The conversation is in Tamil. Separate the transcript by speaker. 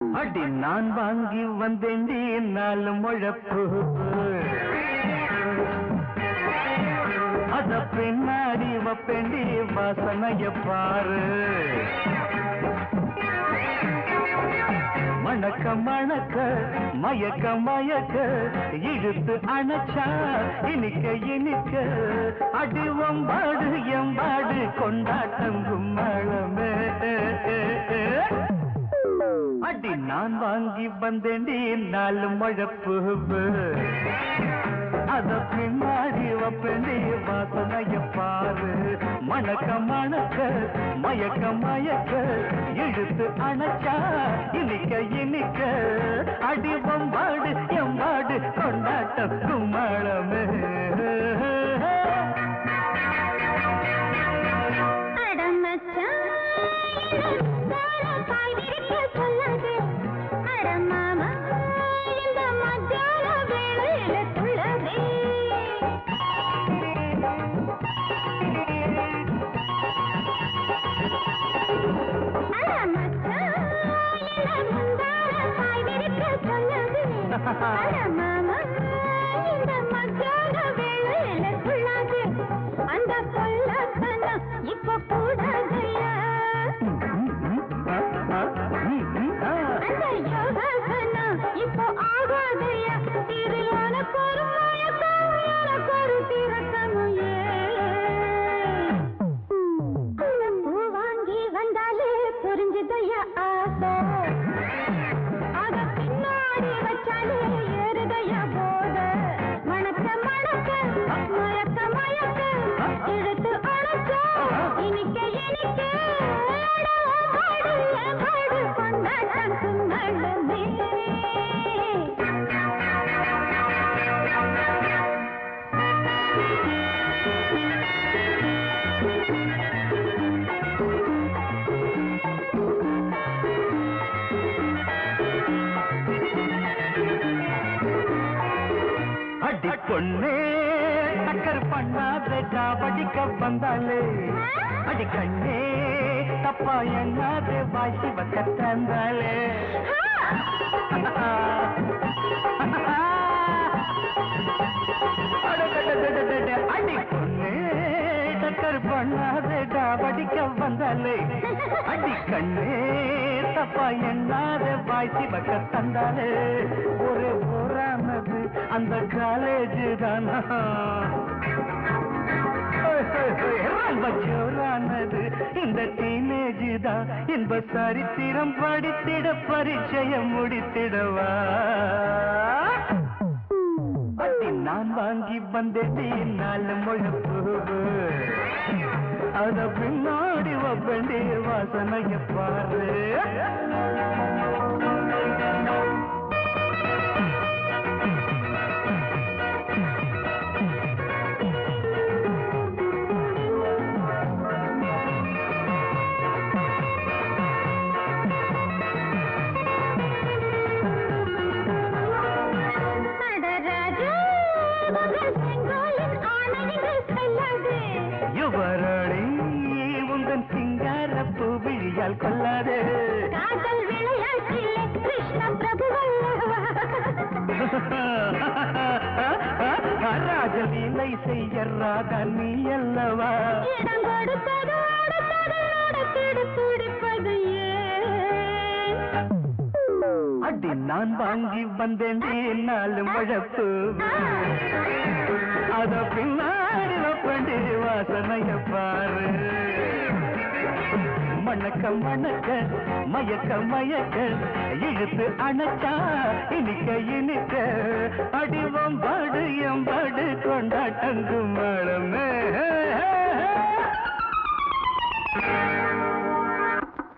Speaker 1: அடி நான் வாங்கி வந்தேண்டி நாலு முழப்பு அத பின்னாடி வப்பேண்டி வாசனைய பாரு. மணக்க மணக்க மயக்க மயக்க இழுத்து அணைச்சா இனிக்க இனிக்க அடி ஒம்பாடு எம்பாடு கொண்டாட்ட. நான் வாங்கி வந்தேண்டி நாலு முழப்பு அத பின்னாடி வப்பேண்டி வாசனைய பாரு. மணக்க மணக்க மயக்க மயக்க இழுத்து அணைச்சா இனிக்க இனிக்க. அடி வம்பாடு எம்பாடு கொண்டாட்ட கும்மாளமே
Speaker 2: அந்த
Speaker 1: பொண்ணே. டக்கர் பண்ணாத காவடிக்க வந்தாலே அடி கண்ணே தப்பா எண்ணாத வாசி வக்க தந்தாலே அடி பொண்ணே டக்கர் பண்ணாத காவடிக்க வந்தாலே அடி கண்ணே தப்பா எண்ணாத வாசி வக்க தந்தாலே ஒரு அந்த காலேஜ் தானா? இந்த டீனேஜ் தான் இன்ப சரித்திரம் படித்திட பரிச்சயம் முடித்திடவா? நான் வாங்கி வந்தேன் நாலு முழப்பு. அத பின்னாடி வப்பண்டி வாசனைய பாரு. பூவிழியால் கொள்ளாதே.
Speaker 2: காதல் விளையாட்டிலே கிருஷ்ண பிரபு அல்லவா
Speaker 1: ராஜலீலை செய்ய ராதா நீ அல்லவா?
Speaker 2: இடம் ஏன்?
Speaker 1: அடி நான் வாங்கி வந்தேன் நாலு முழப்பு அத பின்னாடி வப்பண்டி வாசனைய பாரு. மணக்க வணக்க மயக்க மயக்க இழுத்து அணைச்சா இனிக்க இனிக்க. அடிவம் பாடு எம்பாடு கொண்டாட்டங்கும் மழமே